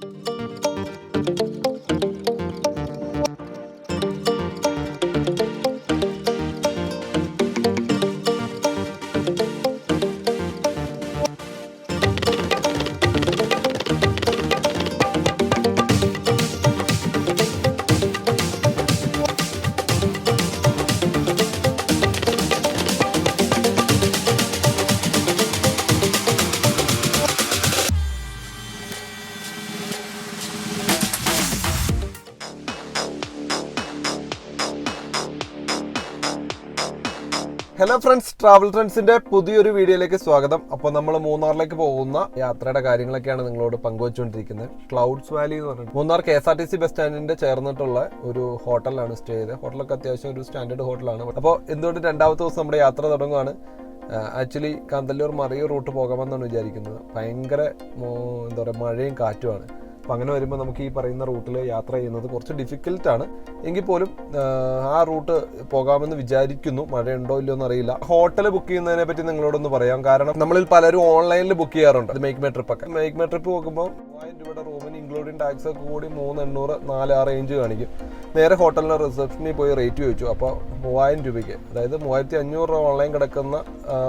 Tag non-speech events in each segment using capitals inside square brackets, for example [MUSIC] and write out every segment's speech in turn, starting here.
Bye. Travel ട്രെൻഡ്സിന്റെ പുതിയൊരു വീഡിയോയിലേക്ക് സ്വാഗതം. അപ്പോൾ നമ്മൾ മൂന്നാറിലേക്ക് പോകുന്ന യാത്രയുടെ കാര്യങ്ങളൊക്കെയാണ് നിങ്ങളോട് പങ്കുവച്ചുകൊണ്ടിരിക്കുന്നത്. ക്ലൗഡ്സ് വാലി എന്ന് പറഞ്ഞിട്ട്. Munnar K S R T C bus സ്റ്റാൻഡിന്റെ ചേർന്നിട്ടുള്ള ഒരു ഹോട്ടലാണ് സ്റ്റേ ചെയ്തത്. ഹോട്ടലൊക്കെ അത്യാവശ്യം ഒരു സ്റ്റാൻഡേർഡ് ഹോട്ടലാണ്. അപ്പോൾ എന്തുകൊണ്ട് രണ്ടാമത്തെ ദിവസം നമ്മുടെ യാത്ര തുടങ്ങുകയാണ് ആക്ച്വലി കാന്തല്ലൂർ മറിയൂർ റൂട്ട് പോകാമെന്നാണ് വിചാരിക്കുന്നത്. ഭയങ്കര എന്താ പറയുക മഴയും കാറ്റുമാണ്. അപ്പം അങ്ങനെ വരുമ്പോൾ നമുക്ക് ഈ പറയുന്ന റൂട്ടിൽ യാത്ര ചെയ്യുന്നത് കുറച്ച് ഡിഫിക്കൽട്ടാണ് എങ്കിൽ പോലും ആ, റൂട്ട് പോകാമെന്ന് വിചാരിക്കുന്നു. മഴയുണ്ടോ ഇല്ലയോ എന്ന് അറിയില്ല ഹോട്ടൽ ബുക്ക് ചെയ്യുന്നതിനെ പറ്റി നിങ്ങളോടൊന്ന് പറയാം. കാരണം നമ്മളിൽ പലരും ഓൺലൈനിൽ ബുക്ക് ചെയ്യാറുണ്ട്. മേക്ക് മൈ ട്രിപ്പ് ഒക്കെ. മേക്ക് മൈ ട്രിപ്പ് നോക്കുമ്പോൾ മൂവായിരം രൂപയുടെ റൂമിന് ഇൻക്ലൂഡിങ് ടാക്സ് ഒക്കെ കൂടി മൂന്ന് എണ്ണൂറ് നാല് ആ റേഞ്ച് കാണിക്കും. നേരെ ഹോട്ടലിന് റിസപ്ഷനിൽ പോയി റേറ്റ് ചോദിച്ചു. അപ്പോൾ മൂവായിരം രൂപയ്ക്ക്. അതായത് മൂവായിരത്തി അഞ്ഞൂറ് രൂപ ഓൺലൈൻ കിടക്കുന്ന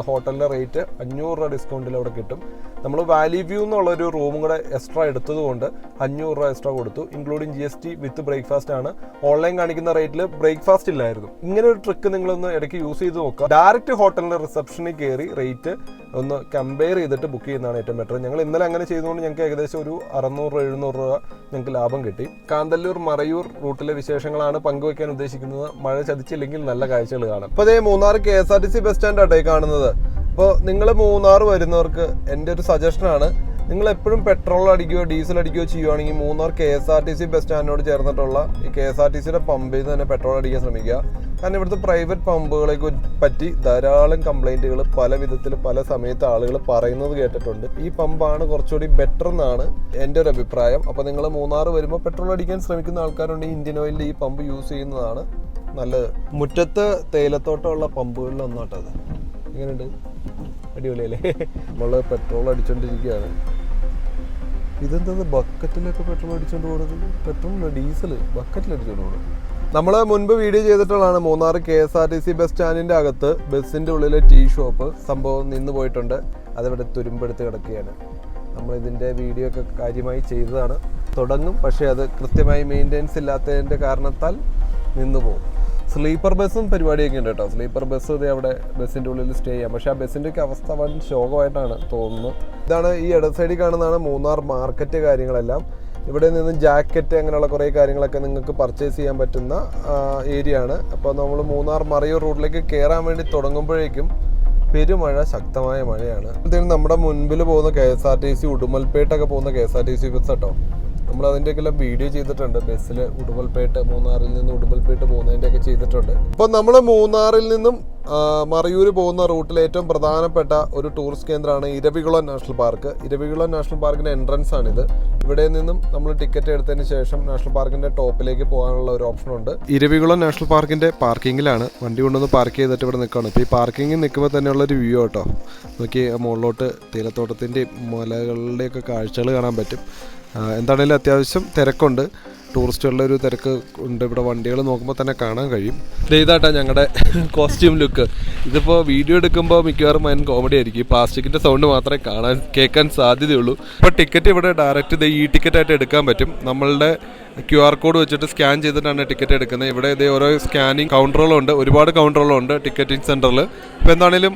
ഹോട്ടലിന്റെ റേറ്റ് അഞ്ഞൂറ് രൂപ ഡിസ്കൗണ്ടിൽ അവിടെ കിട്ടും. നമ്മൾ വാലി വ്യൂ എന്നുള്ളൊരു റൂമും കൂടെ എക്സ്ട്രാ എടുത്തതുകൊണ്ട് അഞ്ഞൂറ് രൂപ എക്സ്ട്രാ കൊടുത്തു including G S T with breakfast ആണ്. ഓൺലൈൻ കാണിക്കുന്ന റേറ്റിൽ ബ്രേക്ക്ഫാസ്റ്റ് ഇല്ലായിരുന്നു. ഇങ്ങനെ ഒരു ട്രിക്ക് നിങ്ങളൊന്ന് ഇടയ്ക്ക് യൂസ് ചെയ്ത് നോക്കുക. ഡയറക്റ്റ് ഹോട്ടലിന്റെ റിസപ്ഷനിൽ കയറി റേറ്റ് ഒന്ന് കമ്പയർ ചെയ്തിട്ട് ബുക്ക് ചെയ്യുന്നതാണ് ഏറ്റവും ബെറ്റർ ഞങ്ങൾ ഇന്നലെ അങ്ങനെ ചെയ്തുകൊണ്ട് ഞങ്ങൾക്ക് ഏകദേശം ഒരു അറുന്നൂറ് എഴുന്നൂറ് രൂപ ഞങ്ങൾക്ക് ലാഭം കിട്ടി. കാന്തല്ലൂർ മറയൂർ റൂട്ടിലെ വിശേഷങ്ങളാണ് പങ്കുവയ്ക്കാൻ ഉദ്ദേശിക്കുന്നത്. മഴ ചതിച്ചില്ലെങ്കിൽ നല്ല കാഴ്ചകൾ കാണാം. അപ്പോൾ അതേ Munnar K S R T C bus stand ആട്ടെ കാണുന്നത്. അപ്പോൾ നിങ്ങൾ മൂന്നാർ വരുന്നവർക്ക് എന്റെ ഒരു സജഷനാണ്. നിങ്ങൾ എപ്പോഴും പെട്രോൾ അടിക്കുകയോ ഡീസൽ അടിക്കുകയോ ചെയ്യുവാണെങ്കിൽ Munnar K S R T C bus സ്റ്റാൻഡിനോട് ചേർന്നിട്ടുള്ള ഈ കെ എസ് ആർ ടി സിയുടെ പമ്പിൽ നിന്ന് തന്നെ പെട്രോൾ അടിക്കാൻ ശ്രമിക്കുക. കാരണം ഇവിടുത്തെ പ്രൈവറ്റ് പമ്പുകളെ പറ്റി ധാരാളം കംപ്ലൈന്റുകൾ പല വിധത്തിൽ പല സമയത്ത് ആളുകൾ പറയുന്നത് കേട്ടിട്ടുണ്ട്. ഈ പമ്പാണ് കുറച്ചുകൂടി ബെറ്റർ എന്നാണ് എന്റെ ഒരു അഭിപ്രായം. അപ്പോൾ നിങ്ങൾ മൂന്നാർ വരുമ്പോൾ പെട്രോൾ അടിക്കാൻ ശ്രമിക്കുന്ന ആൾക്കാരുണ്ടെങ്കിൽ ഇന്ത്യൻ ഓയിലിന്റെ ഈ പമ്പ് യൂസ് ചെയ്യുന്നതാണ്. നല്ലത് മുറ്റത്ത് തേയിലത്തോട്ടമുള്ള പമ്പുകളിൽ ഒന്നാട്ടത്. എങ്ങനെയുണ്ട്? അടിപൊളിയല്ലേ? നമ്മൾ പെട്രോൾ അടിച്ചോണ്ടിരിക്കുകയാണ് ഇതെന്താ ബക്കറ്റിലൊക്കെ പെട്രോൾ അടിച്ചോണ്ട് പോകുന്നത് പെട്രോൾ ഡീസൽ ബക്കറ്റിൽ അടിച്ചോണ്ട് പോകുന്നത് നമ്മൾ മുൻപ് വീഡിയോ ചെയ്തിട്ടുള്ളതാണ് Munnar K S R T C bus സ്റ്റാൻഡിന്റെ അകത്ത് ബസ്സിന്റെ ഉള്ളിലെ ടീ ഷോപ്പ് സംഭവം നിന്ന് പോയിട്ടുണ്ട്. അതിവിടെ തുരുമ്പെടുത്ത് കിടക്കുകയാണ്. നമ്മൾ ഇതിന്റെ വീഡിയോ ഒക്കെ കാര്യമായി ചെയ്തതാണ്. തുടങ്ങും പക്ഷേ അത് കൃത്യമായി മെയിന്റെനൻസ് ഇല്ലാത്തതിന്റെ കാരണത്താൽ നിന്ന് പോകും. സ്ലീപ്പർ ബസ്സും പരിപാടിയൊക്കെ ഉണ്ട് കേട്ടോ. സ്ലീപ്പർ ബസ് ഇത് അവിടെ ബസ്സിന്റെ ഉള്ളിൽ സ്റ്റേ ചെയ്യാം. പക്ഷേ ആ ബസ്സിന്റെയൊക്കെ അവസ്ഥ വൻ ശോകമായിട്ടാണ് തോന്നുന്നു. ഇതാണ് ഈ ഇട സൈഡിൽ കാണുന്നതാണ് മൂന്നാർ മാർക്കറ്റ് കാര്യങ്ങളെല്ലാം. ഇവിടെ നിന്ന് ജാക്കറ്റ് അങ്ങനെയുള്ള കുറേ കാര്യങ്ങളൊക്കെ നിങ്ങൾക്ക് പർച്ചേസ് ചെയ്യാൻ പറ്റുന്ന ഏരിയ ആണ്. അപ്പോൾ നമ്മൾ മൂന്നാർ മറയൂർ റോഡിലേക്ക് കയറാൻ വേണ്ടി തുടങ്ങുമ്പോഴേക്കും പെരുമഴ ശക്തമായ മഴയാണ്. നമ്മുടെ മുൻപിൽ പോകുന്ന K S R T C ഉടുമൽപേട്ടൊക്കെ പോകുന്ന K S R T C bus കേട്ടോ നമ്മൾ അതിന്റെയൊക്കെ വീഡിയോ ചെയ്തിട്ടുണ്ട്. ബസ്സിൽ ഉടുമൽപേട്ട് മൂന്നാറിൽ നിന്ന് ഉടുമൽപേട്ട് പോകുന്നതിന്റെയൊക്കെ ചെയ്തിട്ടുണ്ട്. അപ്പോൾ നമ്മൾ മൂന്നാറിൽ നിന്നും മറയൂര് പോകുന്ന റൂട്ടിൽ ഏറ്റവും പ്രധാനപ്പെട്ട ഒരു ടൂറിസ്റ്റ് കേന്ദ്രമാണ് Eravikulam national park. Eravikulam national പാർക്കിന്റെ എൻട്രൻസ് ആണിത്. ഇവിടെ നിന്നും നമ്മൾ ടിക്കറ്റ് എടുത്തതിന് ശേഷം നാഷണൽ പാർക്കിന്റെ ടോപ്പിലേക്ക് പോകാനുള്ള ഒരു ഓപ്ഷൻ ഉണ്ട്. ഇരവികുളം നാഷണൽ പാർക്കിന്റെ പാർക്കിങ്ങിലാണ്. വണ്ടി കൊണ്ടുവന്ന് പാർക്ക് ചെയ്തിട്ട് ഇവിടെ നിൽക്കുകയാണ് ഇപ്പോൾ ഈ പാർക്കിങ്ങിൽ നിൽക്കുമ്പോൾ തന്നെയുള്ള ഒരു വ്യൂ കേട്ടോ നോക്കി മുകളിലോട്ട് തീരത്തോട്ടത്തിന്റെയും മലകളുടെയൊക്കെ കാഴ്ചകൾ കാണാൻ പറ്റും. എന്താണേലും അത്യാവശ്യം തിരക്കുണ്ട്. ടൂറിസ്റ്റുകളുടെ ഒരു തിരക്ക് ഉണ്ട്. ഇവിടെ വണ്ടികൾ നോക്കുമ്പോൾ തന്നെ കാണാൻ കഴിയും. ഇതാട്ടാ ഞങ്ങളുടെ കോസ്റ്റ്യൂം [LAUGHS] ലുക്ക് ഇതിപ്പോൾ വീഡിയോ എടുക്കുമ്പോൾ മിക്കവാറും അതിന് കോമഡി ആയിരിക്കും. പ്ലാസ്റ്റിക്കിന്റെ സൗണ്ട് മാത്രമേ കാണാൻ കേൾക്കാൻ സാധ്യതയുള്ളൂ. ഇപ്പോൾ ടിക്കറ്റ് ഇവിടെ ഡയറക്റ്റ് ഇത് ഈ ടിക്കറ്റ് ആയിട്ട് എടുക്കാൻ പറ്റും. നമ്മളുടെ ക്യു ആർ കോഡ് വെച്ചിട്ട് സ്കാൻ ചെയ്തിട്ടാണ് ടിക്കറ്റ് എടുക്കുന്നത്. ഇവിടെ ഇതേ ഓരോ സ്കാനിങ് കൗണ്ടറുകളുണ്ട് ഒരുപാട് കൗണ്ടറുകളുണ്ട് ടിക്കറ്റിംഗ് സെന്ററിൽ ഇപ്പോൾ എന്താണേലും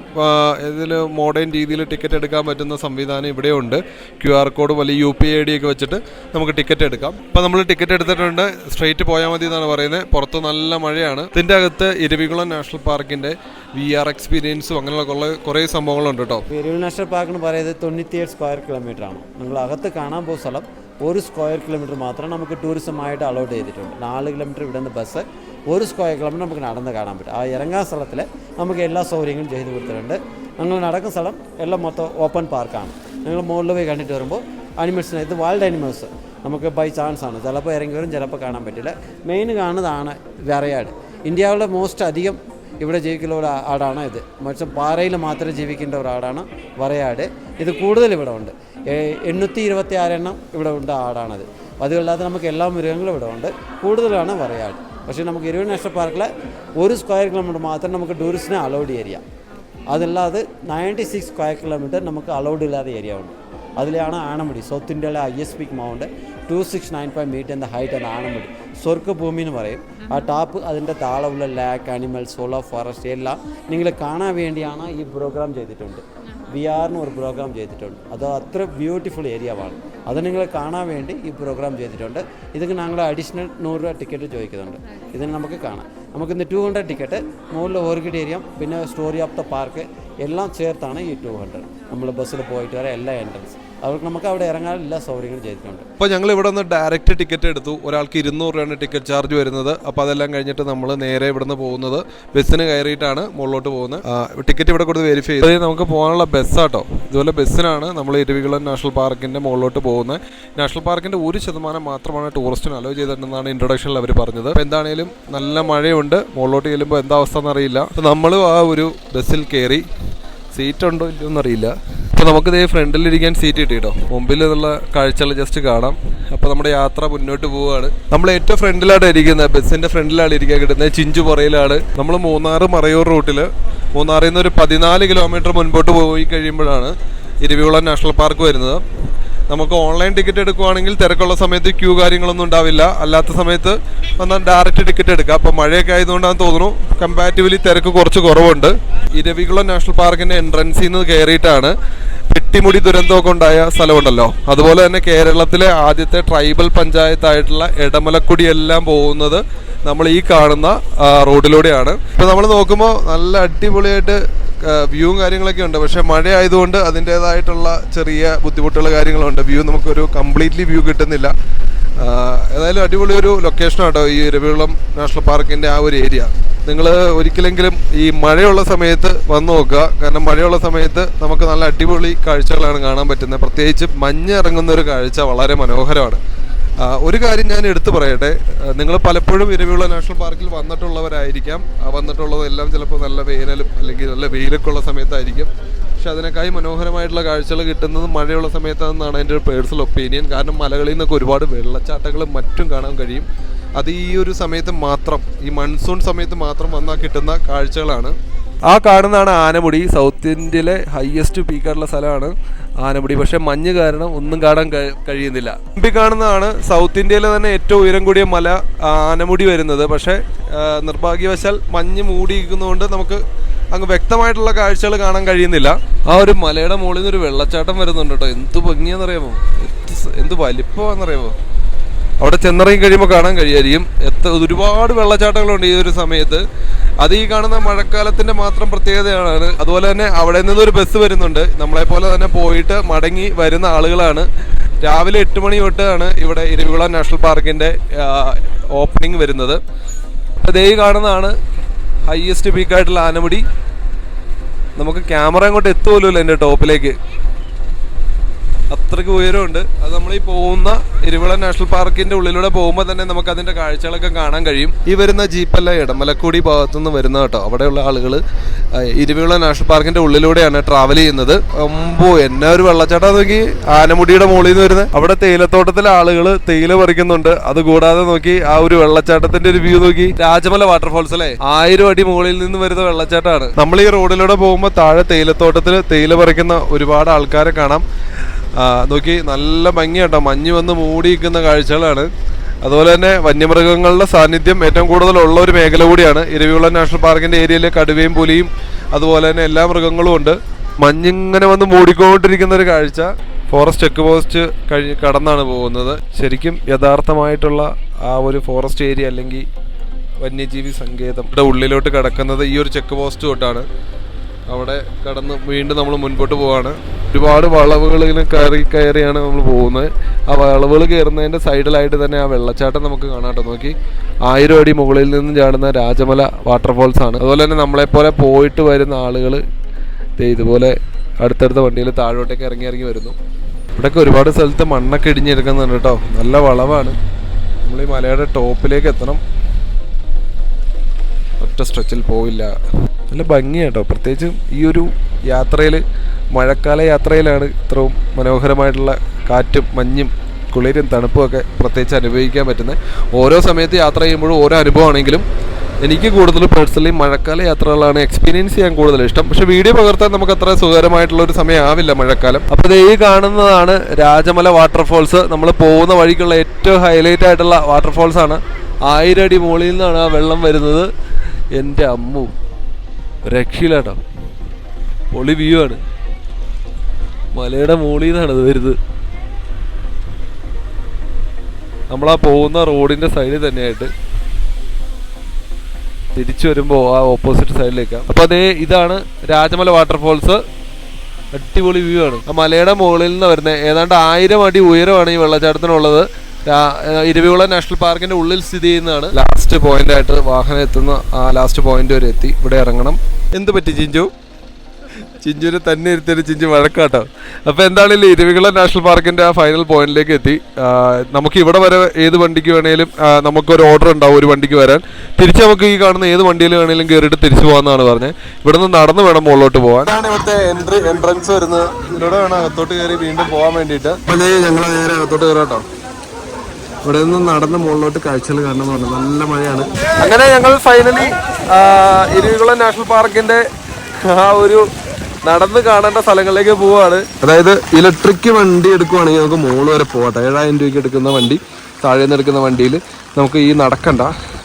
ഇതിൽ മോഡേൺ രീതിയിൽ ടിക്കറ്റ് എടുക്കാൻ പറ്റുന്ന സംവിധാനം ഇവിടെയുണ്ട് ക്യു ആർ കോഡ് വലിയ യു പി ഐ ഡി ഒക്കെ വെച്ചിട്ട് നമുക്ക് ടിക്കറ്റ് എടുക്കാം. ഇപ്പോൾ നമ്മൾ ടിക്കറ്റ് എടുത്തിട്ടുണ്ട്. സ്ട്രെയിറ്റ് പോയാൽ മതി എന്നാണ് പറയുന്നത്. പുറത്ത് നല്ല മഴയാണ്. ഇതിന്റെ അകത്ത് ഇരവികുളം നാഷണൽ പാർക്കിന്റെ വി ആർ എക്സ്പീരിയൻസും അങ്ങനെയുള്ള കുറേ കുറേ സംഭവങ്ങളുണ്ട് കേട്ടോ. ഇരവികുളം നാഷണൽ പാർക്ക് എന്ന് പറയുന്നത് തൊണ്ണൂറ്റിയേഴ് സ്ക്വയർ കിലോമീറ്റർ ആണ്. നിങ്ങൾ അകത്ത് കാണാൻ പോകുന്ന സ്ഥലം ഒരു സ്ക്വയർ കിലോമീറ്റർ മാത്രം നമുക്ക് ടൂറിസമായിട്ട് അലോട്ട് ചെയ്തിട്ടുണ്ട്. നാല് കിലോമീറ്റർ ഇവിടെ നിന്ന് ബസ് ഒരു സ്ക്വയർ കിലോമീറ്റർ നമുക്ക് നടന്ന് കാണാൻ പറ്റും. ആ ഇറങ്ങാൻ സ്ഥലത്തിൽ നമുക്ക് എല്ലാ സൗകര്യങ്ങളും ചെയ്തു കൊടുത്തിട്ടുണ്ട്. ഞങ്ങൾ നടക്കുന്ന സ്ഥലം എല്ലാം മൊത്തം ഓപ്പൺ പാർക്കാണ് ഞങ്ങൾ മുകളിൽ പോയി കണ്ടിട്ട് വരുമ്പോൾ അനിമൽസിന് ഇത് വൈൽഡ് അനിമൽസ് നമുക്ക് ബൈ ചാൻസ് ആണ്. ചിലപ്പോൾ ഇറങ്ങി വരും ചിലപ്പോൾ കാണാൻ പറ്റില്ല. മെയിൻ കാണുന്നതാണ് വിറയാട് ഇന്ത്യയിലെ മോസ്റ്റ് അധികം ഇവിടെ ജീവിക്കുന്ന ഒരു ആടാണ് ഇത്. മറിച്ച് പാറയിൽ മാത്രം ജീവിക്കേണ്ട ഒരു ആടാണ് വരയാട് ഇത് കൂടുതൽ ഇവിടെ ഉണ്ട്. എണ്ണൂറ്റി ഇരുപത്തി ആറ് എണ്ണം ഇവിടെ ഉണ്ട് ആടാണത്. അതുകൂടാതെ നമുക്ക് എല്ലാ മൃഗങ്ങളും ഇവിടെ ഉണ്ട്. കൂടുതലാണ് വരയാട് പക്ഷേ നമുക്ക് ഇരുപത് നാഷണൽ പാർക്കിൽ ഒരു സ്ക്വയർ കിലോമീറ്റർ മാത്രം നമുക്ക് ടൂറിസ്റ്റിനെ അലൗഡ് ഏരിയ. അതല്ലാതെ നയന്റി സിക്സ് സ്ക്വയർ കിലോമീറ്റർ നമുക്ക് അലൗഡ് ഇല്ലാത്ത ഏരിയ ഉണ്ട്. അതിലാണ് ആണമുടി സൗത്ത് ഇന്ത്യയിലെ highest peak mount. Two six nine five metre എന്ന ഹൈറ്റ് ആണ് ആണമുടി സ്വർഗഭൂമി എന്ന് പറയും. ആ ടാപ്പ് അതിന്റെ താളമുള്ള ലാക്ക് ആനിമൽസ് സോളോ ഫോറസ്റ്റ് എല്ലാം നിങ്ങൾ കാണാൻ വേണ്ടിയാണ് ഈ പ്രോഗ്രാം ചെയ്തിട്ടുണ്ട്. വി ആറിന് ഒരു പ്രോഗ്രാം ചെയ്തിട്ടുണ്ട്. അത് അത്ര ബ്യൂട്ടിഫുൾ ആണ് അത് നിങ്ങൾ കാണാൻ വേണ്ടി ഈ പ്രോഗ്രാം ചെയ്തിട്ടുണ്ട്. ഇതിന് ഞങ്ങൾ അഡീഷണൽ നൂറ് രൂപ ടിക്കറ്റ് ചോദിക്കുന്നുണ്ട്. ഇതിന് നമുക്ക് കാണാം. നമുക്കിന്ന് ടു ഹൺഡ്രഡ് ടിക്കറ്റ് മുകളിൽ ഓർക്കിഡ് ഏരിയ പിന്നെ സ്റ്റോറി ഓഫ് ദ പാർക്ക് എല്ലാം ചേർത്താണ് ഈ ടു ഹൺഡ്രഡ് നമ്മൾ ബസ്സിൽ പോയിട്ട് വരെ എല്ലാ എൻട്രൻസ് അവർക്ക് നമുക്ക് അവിടെ ഇറങ്ങാൻ എല്ലാ സൗകര്യങ്ങളും ചെയ്തിട്ടുണ്ട്. അപ്പോൾ ഞങ്ങൾ ഇവിടെ നിന്ന് ഡയറക്റ്റ് ടിക്കറ്റ് എടുത്തു. ഒരാൾക്ക് ഇരുന്നൂറ് രൂപയാണ് ടിക്കറ്റ് ചാർജ് വരുന്നത്. അപ്പോൾ അതെല്ലാം കഴിഞ്ഞിട്ട് നമ്മൾ നേരെ ഇവിടെ നിന്ന് പോകുന്നത് ബസ്സിന് കയറിയിട്ടാണ് മുകളിലോട്ട് പോകുന്നത്. ടിക്കറ്റ് ഇവിടെ കൊടുത്ത് വെരിഫൈ ചെയ്ത്. നമുക്ക് പോകാനുള്ള ബസ്സാട്ടോ ഇതുപോലെ ബസ്സിനാണ് നമ്മൾ ഇരുവികുളം നാഷണൽ പാർക്കിന്റെ മുകളിലോട്ട് പോകുന്നത്. നാഷണൽ പാർക്കിന്റെ ഒരു ശതമാനം മാത്രമാണ് ടൂറിസ്റ്റിന് അലോ ചെയ്തിട്ടുണ്ടെന്നാണ് ഇൻട്രൊഡക്ഷനിൽ അവർ പറഞ്ഞത്. അപ്പോൾ എന്താണേലും നല്ല മഴയുണ്ട്. മുകളിലോട്ട് ചെല്ലുമ്പോൾ എന്താ അവസ്ഥ എന്നറിയില്ല. അപ്പോൾ നമ്മളും ആ ഒരു ബസ്സിൽ കയറി സീറ്റ് ഉണ്ടോ ഇല്ലയോ എന്നറിയില്ല അപ്പോൾ നമുക്ക് ഇതേ ഫ്രണ്ടിലിരിക്കാൻ സീറ്റ് കിട്ടിട്ടോ. മുമ്പിൽ നിന്നുള്ള കാഴ്ചകൾ ജസ്റ്റ് കാണാം. അപ്പോൾ നമ്മുടെ യാത്ര മുന്നോട്ട് പോവുകയാണ്. നമ്മൾ ഏറ്റവും ഫ്രണ്ടിലാണ് ഇരിക്കുന്നത്. ബസ്സിന്റെ ഫ്രണ്ടിലാണ് ഇരിക്കാൻ കിട്ടുന്നത്. ചിഞ്ചു പുറയിലാണ്. നമ്മൾ മൂന്നാർ മറയൂർ റൂട്ടിൽ മൂന്നാറിൽ നിന്ന് ഒരു പതിനാല് കിലോമീറ്റർ മുൻപോട്ട് പോയി കഴിയുമ്പോഴാണ് ഇരുവികുളം നാഷണൽ പാർക്ക് വരുന്നത്. നമുക്ക് ഓൺലൈൻ ടിക്കറ്റ് എടുക്കുവാണെങ്കിൽ തിരക്കുള്ള സമയത്ത് ക്യൂ കാര്യങ്ങളൊന്നും ഉണ്ടാവില്ല. അല്ലാത്ത സമയത്ത് വന്നാൽ ഡയറക്റ്റ് ടിക്കറ്റ് എടുക്കാം. അപ്പോൾ മഴയൊക്കെ ആയതുകൊണ്ടാണ് തോന്നുന്നു കമ്പാരിറ്റീവ്ലി തിരക്ക് കുറച്ച് കുറവുണ്ട്. ഇരവികുളം നാഷണൽ പാർക്കിന്റെ എൻട്രൻസിൽ നിന്ന് കയറിയിട്ടാണ് പെട്ടിമുടി ദുരന്തമൊക്കെ ഉണ്ടായ സ്ഥലമുണ്ടല്ലോ. അതുപോലെ തന്നെ കേരളത്തിലെ ആദ്യത്തെ ട്രൈബൽ പഞ്ചായത്തായിട്ടുള്ള ഇടമലക്കുടി എല്ലാം പോകുന്നത് നമ്മൾ ഈ കാണുന്ന റോഡിലൂടെയാണ്. ഇപ്പൊ നമ്മൾ നോക്കുമ്പോൾ നല്ല അടിപൊളിയായിട്ട് വ്യൂവും കാര്യങ്ങളൊക്കെ ഉണ്ട്. പക്ഷെ മഴ ആയതുകൊണ്ട് അതിന്റെതായിട്ടുള്ള ചെറിയ ബുദ്ധിമുട്ടുള്ള കാര്യങ്ങളുണ്ട്. വ്യൂ നമുക്കൊരു കംപ്ലീറ്റ്ലി വ്യൂ കിട്ടുന്നില്ല. ഏതായാലും അടിപൊളി ഒരു ലൊക്കേഷനാണ് കേട്ടോ ഈ രവികുളം നാഷണൽ പാർക്കിന്റെ ആ ഒരു ഏരിയ നിങ്ങൾ ഒരിക്കലെങ്കിലും ഈ മഴയുള്ള സമയത്ത് വന്നു നോക്കുക. കാരണം മഴയുള്ള സമയത്ത് നമുക്ക് നല്ല അടിപൊളി കാഴ്ചകളാണ് കാണാൻ പറ്റുന്നത്. പ്രത്യേകിച്ച് മഞ്ഞ് ഇറങ്ങുന്ന ഒരു കാഴ്ച വളരെ മനോഹരമാണ്. ഒരു കാര്യം ഞാൻ എടുത്തു പറയട്ടെ. നിങ്ങൾ പലപ്പോഴും ഇരവിയുള്ള നാഷണൽ പാർക്കിൽ വന്നിട്ടുള്ളവരായിരിക്കാം. വന്നിട്ടുള്ളതെല്ലാം ചിലപ്പോൾ നല്ല വേനലും അല്ലെങ്കിൽ നല്ല വെയിലൊക്കെ ഉള്ള സമയത്തായിരിക്കും. പക്ഷെ അതിനേക്കായി മനോഹരമായിട്ടുള്ള കാഴ്ചകൾ കിട്ടുന്നത് മഴയുള്ള സമയത്താണെന്നാണ് എന്റെ ഒരു പേഴ്സണൽ ഒപ്പീനിയൻ. കാരണം മലകളിൽ നിന്നൊക്കെ ഒരുപാട് വെള്ളച്ചാട്ടങ്ങളും മറ്റും കാണാൻ കഴിയും. അത് ഈ ഒരു സമയത്ത് മാത്രം ഈ മൺസൂൺ സമയത്ത് മാത്രം വന്നാൽ കിട്ടുന്ന കാഴ്ചകളാണ്. ആ കാണുന്നതാണ് ആനമുടി. സൗത്ത് ഇന്ത്യയിലെ ഹയസ്റ്റ് പീക്കായിട്ടുള്ള സ്ഥലമാണ് ആനമുടി. പക്ഷേ മഞ്ഞ് കാരണം ഒന്നും കാണാൻ കഴിയുന്നില്ല. മുമ്പിൽ കാണുന്നതാണ് സൗത്ത് ഇന്ത്യയിലെ തന്നെ ഏറ്റവും ഉയരം കൂടിയ മല ആനമുടി വരുന്നത്. പക്ഷേ നിർഭാഗ്യവശാൽ മഞ്ഞ് മൂടിയിരിക്കുന്നതുകൊണ്ട് നമുക്ക് അങ്ങ് വ്യക്തമായിട്ടുള്ള കാഴ്ചകൾ കാണാൻ കഴിയുന്നില്ല. ആ ഒരു മലയുടെ മുകളിൽ നിന്ന് ഒരു വെള്ളച്ചാട്ടം വരുന്നുണ്ട് കേട്ടോ. എന്ത് ഭംഗിയെന്നറിയാമോ എന്ത് വലിപ്പമാണെന്നറിയാമോ? അവിടെ ചെന്നിറങ്ങി കഴിയുമ്പോൾ കാണാൻ കഴിയായിരിക്കും. എത്ര ഒരുപാട് വെള്ളച്ചാട്ടങ്ങളുണ്ട് ഈ ഒരു സമയത്ത്. അത് ഈ കാണുന്ന മഴക്കാലത്തിന്റെ മാത്രം പ്രത്യേകതയാണ്. അതുപോലെ തന്നെ അവിടെ നിന്ന് ഒരു ബസ് വരുന്നുണ്ട്. നമ്മളെ പോലെ തന്നെ പോയിട്ട് മടങ്ങി വരുന്ന ആളുകളാണ്. രാവിലെ എട്ട് മണി തൊട്ടാണ് ഇവിടെ ഇരവികുളം നാഷണൽ പാർക്കിന്റെ ഓപ്പണിംഗ് വരുന്നത്. അതേ കാണുന്നതാണ് ഹയസ്റ്റ് പീക്കായിട്ടുള്ള ആനമുടി. നമുക്ക് ക്യാമറ അങ്ങോട്ട് എത്തുമല്ലോ എന്റെ ടോപ്പിലേക്ക് അത്രയ്ക്ക് ഉയരമുണ്ട്. അത് നമ്മൾ ഈ പോകുന്ന ഇരുവിള നാഷണൽ പാർക്കിന്റെ ഉള്ളിലൂടെ പോകുമ്പോൾ തന്നെ നമുക്ക് അതിന്റെ കാഴ്ചകളൊക്കെ കാണാൻ കഴിയും. ഈ വരുന്ന ജീപ്പല്ല ഇടമലക്കൂടി ഭാഗത്തുനിന്ന് വരുന്ന കേട്ടോ. അവിടെയുള്ള ആളുകൾ ഇരുവിള നാഷണൽ പാർക്കിന്റെ ഉള്ളിലൂടെയാണ് ട്രാവൽ ചെയ്യുന്നത്. അമ്പോ എന്നാ ഒരു വെള്ളച്ചാട്ടം നോക്കി ആനമുടിയുടെ മുകളിൽ നിന്ന് വരുന്നത്. അവിടെ തേയിലത്തോട്ടത്തിലെ ആളുകൾ തേയില പറിക്കുന്നുണ്ട്. അത് കൂടാതെ നോക്കി ആ ഒരു വെള്ളച്ചാട്ടത്തിന്റെ ഒരു വ്യൂ നോക്കി. രാജമല വാട്ടർഫോൾസ് അല്ലേ? ആയിരം അടി മുകളിൽ നിന്ന് വരുന്ന വെള്ളച്ചാട്ടമാണ്. നമ്മൾ ഈ റോഡിലൂടെ പോകുമ്പോൾ താഴെ തേയിലത്തോട്ടത്തിൽ തേയില പറിക്കുന്ന ഒരുപാട് ആൾക്കാരെ കാണാം. നോക്കി നല്ല ഭംഗിയാട്ടോ. മഞ്ഞ് വന്ന് മൂടിയിരിക്കുന്ന കാഴ്ചകളാണ്. അതുപോലെ തന്നെ വന്യമൃഗങ്ങളുടെ സാന്നിധ്യം ഏറ്റവും കൂടുതലുള്ള ഒരു മേഖല കൂടിയാണ് ഇരവികുളം നാഷണൽ പാർക്കിന്റെ ഏരിയയിലെ കടുവയും പുലിയും. അതുപോലെ തന്നെ എല്ലാ മൃഗങ്ങളും ഉണ്ട്. മഞ്ഞിങ്ങനെ വന്ന് മൂടിക്കൊണ്ടിരിക്കുന്ന ഒരു കാഴ്ച. ഫോറസ്റ്റ് ചെക്ക് പോസ്റ്റ് കഴി കടന്നാണ് പോകുന്നത്. ശരിക്കും യഥാർത്ഥമായിട്ടുള്ള ആ ഒരു ഫോറസ്റ്റ് ഏരിയ അല്ലെങ്കിൽ വന്യജീവി സങ്കേതം. ഉള്ളിലോട്ട് കടക്കുന്നത് ഈ ഒരു ചെക്ക് പോസ്റ്റ് തൊട്ടാണ്. അവിടെ കടന്ന് വീണ്ടും നമ്മൾ മുൻപോട്ട് പോവാണ്. ഒരുപാട് വളവുകൾ ഇങ്ങനെ കയറി കയറിയാണ് നമ്മൾ പോകുന്നത്. ആ വളവുകൾ കയറുന്നതിന്റെ സൈഡിലായിട്ട് തന്നെ ആ വെള്ളച്ചാട്ടം നമുക്ക് കാണാട്ടോ നോക്കി. ആയിരം അടി മുകളിൽ നിന്നും ചാടുന്ന രാജമല വാട്ടർഫോൾസ് ആണ്. അതുപോലെ തന്നെ നമ്മളെപ്പോലെ പോയിട്ട് വരുന്ന ആളുകൾ ഇതുപോലെ അടുത്തടുത്ത വണ്ടിയിൽ താഴോട്ടേക്ക് ഇറങ്ങി ഇറങ്ങി വരുന്നു. ഇവിടെയൊക്കെ ഒരുപാട് സ്ഥലത്ത് മണ്ണൊക്കെ ഇടിഞ്ഞെടുക്കുന്നുണ്ട് കേട്ടോ. നല്ല വളവാണ്. നമ്മൾ ഈ മലയുടെ ടോപ്പിലേക്ക് എത്തണം. ഒറ്റ സ്ട്രെച്ചിൽ പോവില്ല. നല്ല ഭംഗിയാട്ടോ. പ്രത്യേകിച്ച് ഈ ഒരു യാത്രയിൽ മഴക്കാല യാത്രയിലാണ് ഇത്രയും മനോഹരമായിട്ടുള്ള കാറ്റും മഞ്ഞും കുളിരും തണുപ്പും ഒക്കെ പ്രത്യേകിച്ച് അനുഭവിക്കാൻ പറ്റുന്നത്. ഓരോ സമയത്ത് യാത്ര ചെയ്യുമ്പോഴും ഓരോ അനുഭവമാണെങ്കിലും എനിക്ക് കൂടുതൽ പേഴ്സണലി മഴക്കാല യാത്രകളാണ് എക്സ്പീരിയൻസ് ചെയ്യാൻ കൂടുതൽ ഇഷ്ടം. പക്ഷെ വീഡിയോ പകർത്താൻ നമുക്ക് അത്ര സുഖകരമായിട്ടുള്ള ഒരു സമയമാവില്ല മഴക്കാലം. അപ്പോൾ ഈ കാണുന്നതാണ് രാജമല വാട്ടർഫോൾസ് നമ്മൾ പോകുന്ന വഴിക്കുള്ള ഏറ്റവും ഹൈലൈറ്റ് ആയിട്ടുള്ള വാട്ടർഫോൾസ് ആണ്. ആയിരം അടി മുകളിൽ നിന്നാണ് ആ വെള്ളം വരുന്നത്. എന്റെ അമ്മു. രക്ഷയിലാട്ടോ പൊളി വ്യൂ ആണ്. മലയുടെ മുകളിൽ നിന്നാണ് ഇത് വരുന്നത്. നമ്മളാ പോകുന്ന റോഡിന്റെ സൈഡിൽ തന്നെയായിട്ട് തിരിച്ചു വരുമ്പോൾ ആ ഓപ്പോസിറ്റ് സൈഡിലേക്ക് അപ്പൊ അതേ ഇതാണ് രാജമല വാട്ടർഫോൾസ് അടിപൊളി വ്യൂ ആണ്. ആ മലയുടെ മുകളിൽ നിന്ന് വരുന്നത് ഏതാണ്ട് ആയിരം അടി ഉയരമാണ് ഈ വെള്ളച്ചാട്ടത്തിനുള്ളത്. ഇരുവികുളം നാഷണൽ പാർക്കിന്റെ ഉള്ളിൽ സ്ഥിതി ചെയ്യുന്നതാണ്. ലാസ്റ്റ് പോയിന്റ് ആയിട്ട് വാഹനം എത്തുന്ന ആ ലാസ്റ്റ് പോയിന്റ് വരെ എത്തി. ഇവിടെ ഇറങ്ങണം. എന്ത് പറ്റി ചിഞ്ചു ചിഞ്ചുവിനെ തന്നെ ഇരുത്തിയൊരു ചിഞ്ചു വഴക്കാട്ടോ. അപ്പൊ എന്താണല്ലേ ഇരുവികുളം നാഷണൽ പാർക്കിന്റെ ആ ഫൈനൽ പോയിന്റിലേക്ക് എത്തി. നമുക്ക് ഇവിടെ വരെ ഏത് വണ്ടിക്ക് വേണേലും നമുക്ക് നമുക്കൊരു ഓർഡർ ഉണ്ടാവും ഒരു വണ്ടിക്ക് വരാൻ. തിരിച്ച് നമുക്ക് ഈ കാണുന്ന ഏത് വണ്ടിയിൽ വേണേലും കയറിയിട്ട് തിരിച്ചു പോകാന്നാണ് പറഞ്ഞത് ഇവിടെ നിന്ന് നടന്ന് വേണം മുകളിലോട്ട് പോകാൻ. എൻട്രി എൻട്രൻസ് വരുന്നത്. ഇതിലൂടെ വേണം അകത്തോട്ട് കയറി വീണ്ടും പോകാൻ വേണ്ടിയിട്ട്. ഞങ്ങൾ നേരെ അകത്തോട്ട് കയറാട്ടോ ഇവിടെ നിന്ന് നടന്ന് മുകളിലോട്ട് കാഴ്ചകൾ കാണണം പറഞ്ഞു നല്ല മഴയാണ്. അങ്ങനെ ഞങ്ങൾ ഫൈനലി ഇരുവികുളം നാഷണൽ പാർക്കിന്റെ ആ ഒരു നടന്ന് കാണേണ്ട സ്ഥലങ്ങളിലേക്ക് പോവാണ്. അതായത് ഇലക്ട്രിക് വണ്ടി എടുക്കുവാണെങ്കിൽ നമുക്ക് മുകളിൽ വരെ പോകട്ടെ ഏഴായിരം രൂപയ്ക്ക് എടുക്കുന്ന വണ്ടി. താഴെ നിൽക്കുന്ന വണ്ടിയിൽ നമുക്ക് ഈ നടക്കണ്ട.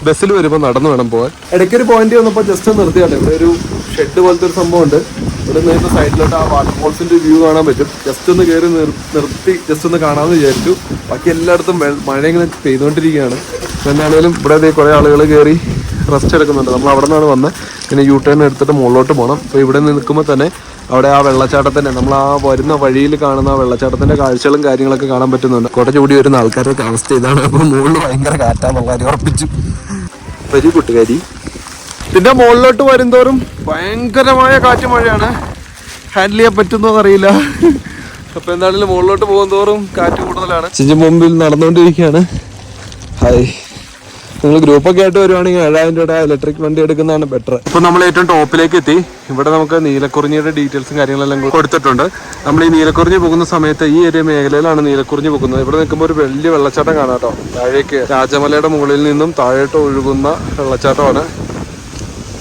ബസ്സിൽ വരുമ്പോൾ നടന്നു വേണം പോകാൻ ഇടയ്ക്കൊരു പോയിന്റ് വന്നപ്പോൾ ജസ്റ്റ് നിർത്തിയാണ് ഇവിടെ ഒരു ഷെഡ് പോലത്തെ ഒരു സംഭവം ഉണ്ട്. ഇവിടെ നിന്ന് സൈഡിലോട്ട് ആ വാട്ടർഫോൾസിന്റെ വ്യൂ കാണാൻ പറ്റും. ജസ്റ്റ് ഒന്ന് കയറി നിർത്തി ജസ്റ്റ് ഒന്ന് കാണാമെന്ന് വിചാരിച്ചു. ബാക്കി എല്ലായിടത്തും മഴ ഇങ്ങനെ പെയ്തുകൊണ്ടിരിക്കുകയാണ് എന്നാണെങ്കിലും ഇവിടെ കുറേ ആളുകൾ കയറി റെസ്റ്റ് എടുക്കുന്നുണ്ട്. നമ്മൾ അവിടെ നിന്നാണ് വന്നത് പിന്നെ യു ടേൺ എടുത്തിട്ട് മുകളിലോട്ട് പോകണം അപ്പോൾ ഇവിടെ നിൽക്കുമ്പോൾ തന്നെ അവിടെ ആ വെള്ളച്ചാട്ടത്തിന്റെ നമ്മൾ ആ വരുന്ന വഴിയിൽ കാണുന്ന ആ വെള്ളച്ചാട്ടത്തിന്റെ കാഴ്ചകളും കാര്യങ്ങളൊക്കെ കാണാൻ പറ്റുന്നുണ്ട്. കോട്ട ചൂടി വരുന്ന ആൾക്കാരുടെ അവസ്ഥ ഇതാണ്. അപ്പോൾ മുകളിൽ ഭയങ്കര കാറ്റാന്നുള്ള കാര്യം ഉറപ്പിച്ചു. വരി കൂട്ടുകാരി. പിന്നെ മുകളിലോട്ട് വരുന്തോറും ഭയങ്കരമായ കാറ്റ് മഴയാണ്. ഹാൻഡിൽ ചെയ്യാൻ പറ്റുന്നോ അറിയില്ല അപ്പൊ എന്താണെങ്കിലും മുകളിലോട്ട് പോകുന്നോറും കാറ്റ് കൂടുതലാണ്. ചിഞ്ചി മുമ്പിൽ നടന്നുകൊണ്ടിരിക്കുകയാണ്. ഹായ്. നിങ്ങൾ ഗ്രൂപ്പൊക്കെ ആയിട്ട് വരുവാണെങ്കിൽ ഏഴായിരം രൂപയുടെ ഇലക്ട്രിക് വണ്ടി എടുക്കുന്നതാണ് ബെറ്റർ ഇപ്പൊ നമ്മൾ ഏറ്റവും ടോപ്പിലേക്ക് എത്തി. ഇവിടെ നമുക്ക് നീലക്കുറിഞ്ഞിയുടെ ഡീറ്റെയിൽസും കാര്യങ്ങളെല്ലാം കൊടുത്തിട്ടുണ്ട്. നമ്മൾ ഈ നീലക്കുറിഞ്ഞി പോകുന്ന സമയത്ത് ഈ ഏരിയ മേഖലയിലാണ് നീലക്കുറിഞ്ഞി പോകുന്നത്. ഇവിടെ നിൽക്കുമ്പോൾ ഒരു വലിയ വെള്ളച്ചാട്ടം കാണാം കേട്ടോ. താഴേക്ക് രാജമലയുടെ മുകളിൽ നിന്നും താഴോട്ട് ഒഴുകുന്ന വെള്ളച്ചാട്ടമാണ്.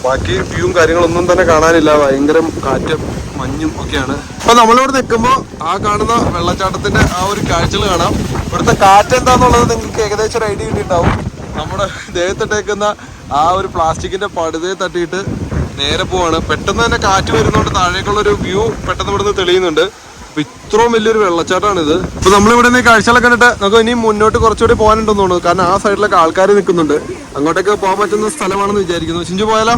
ബാക്കി വ്യൂവും കാര്യങ്ങളൊന്നും തന്നെ കാണാനില്ല. ഭയങ്കര കാറ്റും മഞ്ഞും ഒക്കെയാണ്. അപ്പൊ നമ്മളിവിടെ നിൽക്കുമ്പോൾ ആ കാണുന്ന വെള്ളച്ചാട്ടത്തിന്റെ ആ ഒരു കാഴ്ചകൾ കാണാം. ഇവിടുത്തെ കാറ്റ് എന്താന്നുള്ളത് നിങ്ങൾക്ക് ഏകദേശം ഒരു ഐഡിയ കിട്ടിയിട്ടുണ്ടാവും. നമ്മുടെ ദേഹത്തിട്ടേക്കുന്ന ആ ഒരു പ്ലാസ്റ്റിക്കിന്റെ പടുതയെ തട്ടിയിട്ട് നേരെ പോവാണ്. പെട്ടെന്ന് തന്നെ കാറ്റ് വരുന്നതുകൊണ്ട് താഴേക്കുള്ള ഒരു വ്യൂ പെട്ടെന്ന് ഇവിടുന്ന് തെളിയുന്നുണ്ട്. അപ്പൊ ഇത്രയും വലിയൊരു വെള്ളച്ചാട്ടമാണ് ഇത് അപ്പൊ നമ്മളിവിടെ നിന്ന് കാഴ്ചകളൊക്കെ കണ്ടിട്ട് നമുക്ക് ഇനി മുന്നോട്ട് കുറച്ചുകൂടി പോകാനുണ്ടെന്ന് തോന്നുന്നു. കാരണം ആ സൈഡിലൊക്കെ ആൾക്കാർ നിൽക്കുന്നുണ്ട്. അങ്ങോട്ടൊക്കെ പോകാൻ പറ്റുന്ന സ്ഥലമാണെന്ന് വിചാരിക്കുന്നു. ചിഞ്ചു പോയാലോ?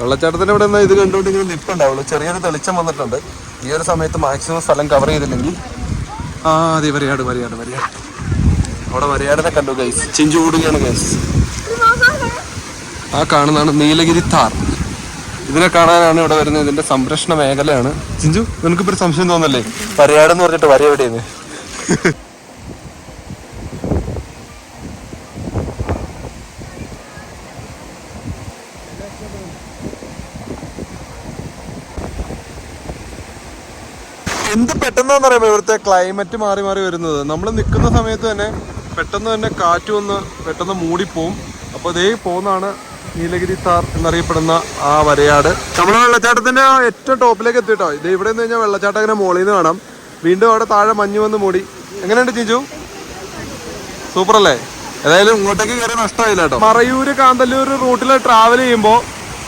വെള്ളച്ചാട്ടത്തിന്റെ ഇവിടെ നിന്ന് ഇത് കണ്ടുകൊണ്ട് ഇങ്ങനെ നിൽപ്പുണ്ടാവുള്ളൂ. ചെറിയൊരു തെളിച്ചം വന്നിട്ടുണ്ട്. ഈ ഒരു സമയത്ത് മാക്സിമം സ്ഥലം കവർ ചെയ്തില്ലെങ്കിൽ ആ അതെ വരയാട് വരയാട് വരയാട്. അവിടെ മര്യാദ കണ്ടു ഗൈസ് ചിഞ്ചു കൂടുകയാണ് ഗൈസ് ആ കാണുന്നതാണ് നീലഗിരി താർ ഇതിനെ കാണാനാണ് ഇവിടെ വരുന്നത്. ഇതിന്റെ സംരക്ഷണ മേഖലയാണ്. ചിഞ്ചു നിനക്കിപ്പോ ഒരു സംശയം തോന്നല്ലേ? വരയാട് എന്ന് പറഞ്ഞിട്ട് വര എവിടെയാണ് എന്ത് പെട്ടെന്നാന്ന് അറിയാമോ ഇവിടുത്തെ ക്ലൈമറ്റ് മാറി മാറി വരുന്നത്? നമ്മൾ നിൽക്കുന്ന സമയത്ത് തന്നെ പെട്ടെന്ന് തന്നെ കാറ്റ് വന്ന് പെട്ടെന്ന് മൂടിപ്പോവും. അപ്പോൾ ഇതേ പോകുന്നതാണ് നീലഗിരി താർ എന്നറിയപ്പെടുന്ന ആ വരയാട്. നമ്മുടെ വെള്ളച്ചാട്ടത്തിന്റെ ഏറ്റവും ടോപ്പിലേക്ക് എത്തിട്ടോ ഇത് ഇവിടെ നിന്ന് കഴിഞ്ഞാൽ വെള്ളച്ചാട്ടം ഇങ്ങനെ മുകളിൽ നിന്ന് കാണാം. വീണ്ടും അവിടെ താഴെ മഞ്ഞ് വന്ന് മൂടി. എങ്ങനെയുണ്ട് ചിഞ്ചു സൂപ്പർ അല്ലേ ഏതായാലും ഇങ്ങോട്ടേക്ക് കയറി നഷ്ടമായില്ല കേട്ടോ. മറയൂര് കാന്തല്ലൂർ റൂട്ടിൽ ട്രാവൽ ചെയ്യുമ്പോൾ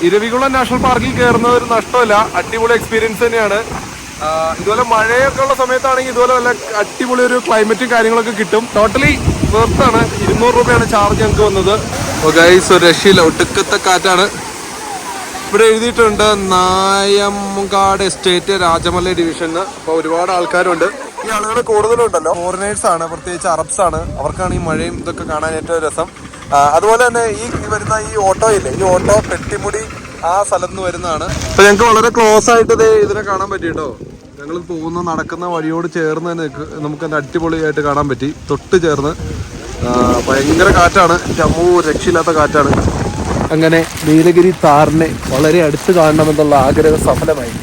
ഇരവികുളം നാഷണൽ പാർക്കിൽ കയറുന്നത് ഒരു നഷ്ടമില്ല. അടിപൊളി എക്സ്പീരിയൻസ് തന്നെയാണ്. ഇതുപോലെ മഴയൊക്കെ ഉള്ള സമയത്താണെങ്കിൽ ഇതുപോലെ നല്ല അടിപൊളി ഒരു ക്ലൈമറ്റും കാര്യങ്ങളൊക്കെ കിട്ടും. ടോട്ടലി വെർത്താണ് ഇരുന്നൂറ് രൂപയാണ് ചാർജ് ഞങ്ങൾക്ക് വന്നത്. ഗൈസ് രക്ഷയില്ല. ഒടുക്കത്തെ കാറ്റാണ്. ഇവിടെ എഴുതിയിട്ടുണ്ട് നായംകാട് എസ്റ്റേറ്റ് രാജമല ഡിവിഷൻ അപ്പോൾ ഒരുപാട് ആൾക്കാരുണ്ട്. ഈ ആളുകൾ കൂടുതലുണ്ടല്ലോ. ഫോറിനേഴ്സ് ആണ് പ്രത്യേകിച്ച് അറബ്സ് ആണ്. അവർക്കാണ് ഈ മഴയും ഇതൊക്കെ കാണാൻ ഏറ്റവും രസം. അതുപോലെ തന്നെ ഈ വരുന്ന ഈ ഓട്ടോ ഇല്ലേ? ഈ ഓട്ടോ പെട്ടിമുടി ആ സ്ഥലത്ത് നിന്ന് വരുന്നതാണ്. അപ്പൊ ഞങ്ങൾക്ക് വളരെ ക്ലോസ് ആയിട്ട് ഇതിനെ കാണാൻ പറ്റി കേട്ടോ ഞങ്ങൾ പോകുന്ന നടക്കുന്ന വഴിയോട് ചേർന്ന് തന്നെ നിക്ക് നമുക്ക് അത് അടിപൊളിയായിട്ട് കാണാൻ പറ്റി. തൊട്ട് ചേർന്ന് ഭയങ്കര കാറ്റാണ്. ജമ്മു രക്ഷയില്ലാത്ത കാറ്റാണ്. അങ്ങനെ നീലഗിരി താറിനെ വളരെ അടുത്ത് കാണണമെന്നുള്ള ആഗ്രഹം സഫലമായി.